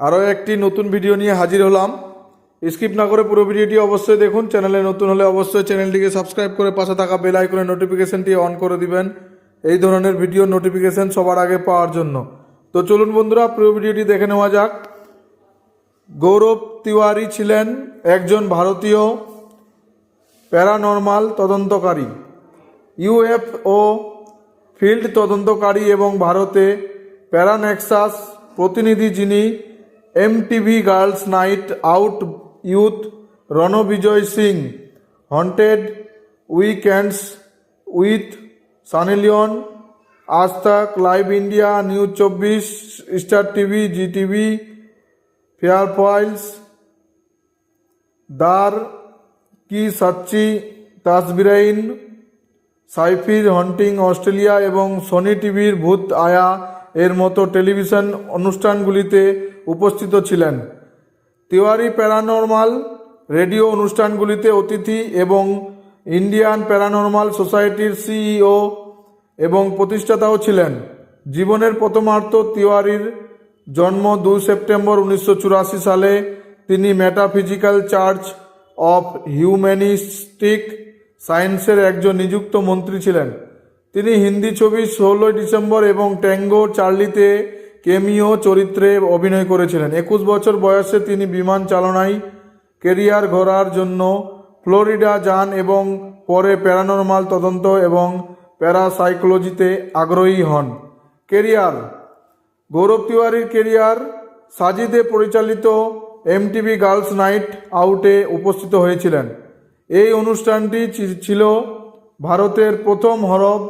আরও একটি নতুন ভিডিও নিয়ে হাজির হলাম। স্কিপ না করে পুরো ভিডিওটি অবশ্যই দেখুন। চ্যানেলে নতুন হলে অবশ্যই চ্যানেলটিকে সাবস্ক্রাইব করে পাশে থাকা বেল আইকনের নোটিফিকেশনটি অন করে দিবেন। এই ধরনের ভিডিও নোটিফিকেশন সবার আগে পাওয়ার জন্য। তো চলুন বন্ধুরা, পুরো ভিডিওটি দেখে নেওয়া যাক। গৌরব তিওয়ারি ছিলেন একজন ভারতীয় প্যারানর্মাল তদন্তকারী। ইউএফও ফিল্ড তদন্তকারী এবং ভারতে প্যারানেক্সাস প্রতিনিধি যিনি MTV girls night out youth Ranvijay Singh haunted weekends with Sunny Leone Aaj Tak live India News চব্বিশ Star TV Zee TV Fear Files Darr Ki Sachchi Tasveerein সাইফির haunting Australia এবং Sony টিভির ভূত আয়া এর মতো টেলিভিশন অনুষ্ঠানগুলিতে উপস্থিত ছিলেন। Tiwari paranormal radio অনুষ্ঠানগুলিতে অতিথি এবং ইন্ডিয়ান প্যারানর্মাল সোসাইটির সিইও এবং প্রতিষ্ঠাতাও ছিলেন। জীবনের প্রথমার্ধ তিওয়ারির জন্ম দুই সেপ্টেম্বর উনিশশো চুরাশি সালে। তিনি মেটাফিজিক্যাল চার্চ অফ হিউম্যানিস্টিক সায়েন্সের একজন নিযুক্ত মন্ত্রী ছিলেন। তিনি হিন্দি ছবি ষোলোই ডিসেম্বর এবং ট্যাঙ্গো চার্লিতে কেমিও চরিত্রে অভিনয় করেছিলেন। একুশ বছর বয়সে তিনি বিমান চালনায় কেরিয়ার গড়ার জন্য ফ্লোরিডা যান এবং পরে প্যারানর্মাল তদন্ত এবং প্যারাসাইকোলজিতে আগ্রহী হন। কেরিয়ার, গৌরব তিওয়ারির কেরিয়ার সাজিদে পরিচালিত এমটিভি গার্লস নাইট আউটে উপস্থিত হয়েছিলেন। এই অনুষ্ঠানটি ছিল ভারতের প্রথম হরব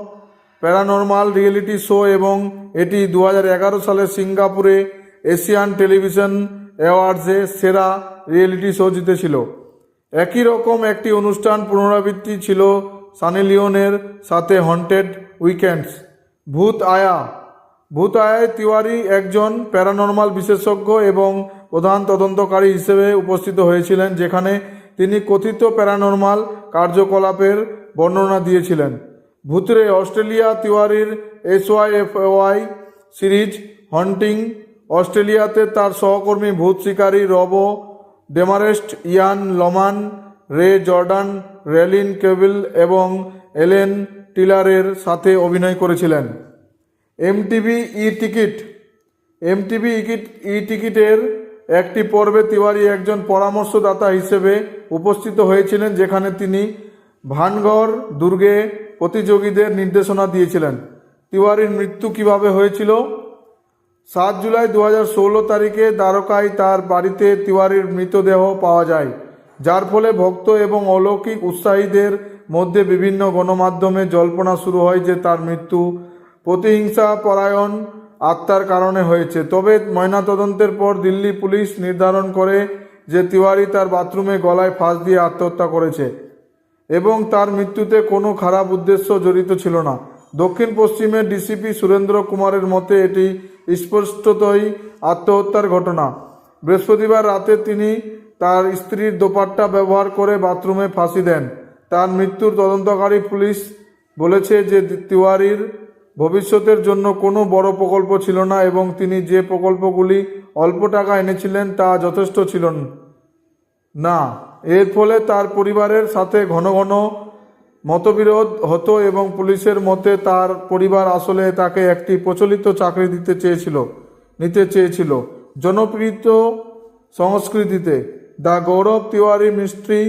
প্যারানর্মাল রিয়েলিটি শো এবং এটি দু সালে সিঙ্গাপুরে এশিয়ান টেলিভিশন অ্যাওয়ার্ডসে সেরা রিয়েলিটি শো জিতেছিল। একই রকম একটি অনুষ্ঠান পুনরাবৃত্তি ছিল সানি লিওনের সাথে হন্টেড উইকেন্ডস। ভূত আয়া। ভূত আয়ায় তিওয়ারি একজন প্যারানর্মাল বিশেষজ্ঞ এবং প্রধান তদন্তকারী হিসেবে উপস্থিত হয়েছিলেন, যেখানে তিনি কথিত প্যারানর্মাল কার্যকলাপের বর্ণনা দিয়েছিলেন। ভূতরে অস্ট্রেলিয়া তিওয়ারির এসওয়াইএফওয়াই সিরিজ হন্টিং, অস্ট্রেলিয়াতে তার সহকর্মী ভূত শিকারী রবো ডেমারেস্ট, ইয়ান লমান, রে জর্ডান, রেলিন কেভিল এবং এলেন টিলারের সাথে অভিনয় করেছিলেন। এমটিভি ই টিকিট, এমটিভি ই টিকিটের একটি পর্বে তিওয়ারি একজন পরামর্শদাতা হিসেবে উপস্থিত হয়েছিলেন, যেখানে তিনি ভানগড় দুর্গে প্রতিযোগীদের নির্দেশনা দিয়েছিলেন। তিওয়ারির মৃত্যু কীভাবে হয়েছিল? সাত জুলাই দু তারিখে দ্বারকায় তার বাড়িতে তিওয়ারির মৃতদেহ পাওয়া যায়, যার ফলে ভক্ত এবং অলৌকিক উৎসাহীদের মধ্যে বিভিন্ন গণমাধ্যমে জল্পনা শুরু হয় যে তার মৃত্যু প্রতিহিংসা, পরায়ণ আত্মার কারণে হয়েছে। তবে ময়নাতদন্তের পর দিল্লি পুলিশ নির্ধারণ করে যে তিওয়ারি তার বাথরুমে গলায় ফাঁস দিয়ে আত্মহত্যা করেছে। এবং তার মৃত্যুতে কোনো খারাপ উদ্দেশ্য জড়িত ছিল না। দক্ষিণ পশ্চিমের ডিসিপি সুরেন্দ্র কুমারের মতে এটি স্পষ্টতই আত্মহত্যার ঘটনা। বৃহস্পতিবার রাতে তিনি তার স্ত্রীর দোপাট্টা ব্যবহার করে বাথরুমে ফাঁসি দেন। তার মৃত্যুর তদন্তকারী পুলিশ বলেছে যে তিওয়ারির ভবিষ্যতের জন্য কোনো বড় প্রকল্প ছিল না এবং তিনি যে প্রকল্পগুলি অল্প টাকা এনেছিলেন তা যথেষ্ট ছিল না। এর ফলে তার পরিবারের সাথে ঘন ঘন মতবিরোধ হতো এবং পুলিশের মতে তার পরিবার আসলে তাকে একটি প্রচলিত চাকরি দিতে চেয়েছিল, নিতে চেয়েছিল। জনপ্রিয় সংস্কৃতিতে দ্য গৌরব তিওয়ারি মিস্ট্রি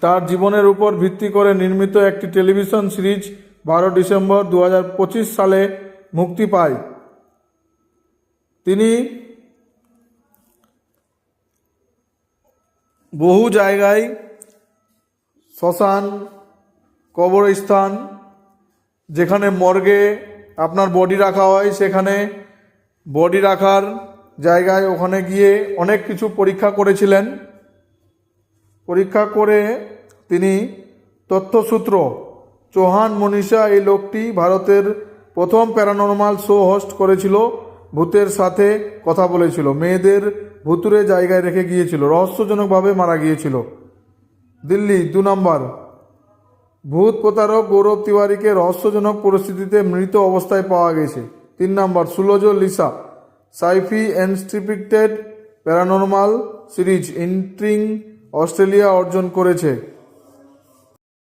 তার জীবনের উপর ভিত্তি করে নির্মিত একটি টেলিভিশন সিরিজ বারো ডিসেম্বর দু হাজার পঁচিশ সালে মুক্তি পায়। তিনি বহু জায়গায় শ্মশান, কবরস্থান, যেখানে মর্গে আপনার বডি রাখা হয়, সেখানে বডি রাখার জায়গায় ওখানে গিয়ে অনেক কিছু পরীক্ষা করেছিলেন। পরীক্ষা করে তিনি তথ্যসূত্র চৌহান মনীষা এই লোকটি ভারতের প্রথম প্যারানর্মাল শো হোস্ট করেছিল। ভূতের সাথে কথা বলেছিল। মেয়েদের ভুতুরে জায়গায় রেখে গিয়েছিল। রহস্যজনকভাবে মারা গিয়েছিল। দিল্লি, দু নম্বর। ভূত প্রতারক গৌরব তিওয়ারিকে রহস্যজনক পরিস্থিতিতে মৃত অবস্থায় পাওয়া গেছে। তিন নম্বর, সুলজ লিসা। সাইফি এনস্ট্রিপিক্টেড প্যারানর্মাল সিরিজ ইন্ট্রিং অস্ট্রেলিয়া অর্জন করেছে।